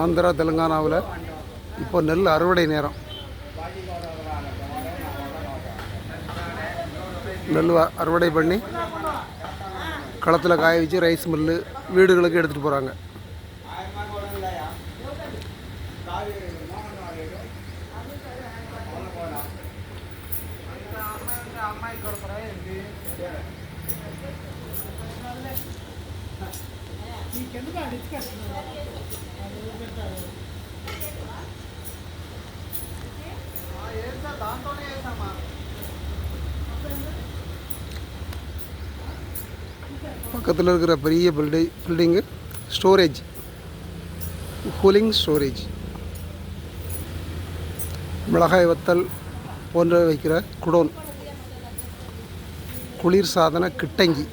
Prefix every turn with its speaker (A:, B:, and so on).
A: ஆந்திரா தெலுங்கானாவில் இப்போ நெல் அறுவடை நேரம். நெல் அறுவடை பண்ணி களத்தில் காய வச்சு ரைஸ் மில்லு வீடுகளுக்கு எடுத்துகிட்டு போகிறாங்க பக்கத்தில் இருக்கிற பெரிய பில்டி பில்டிங்கு ஸ்டோரேஜ் கூலிங் ஸ்டோரேஜ் மிளகாய் வத்தல் போன்ற வைக்கிற குடோன். കുളിർ സാധന കിട്ടങ്കി.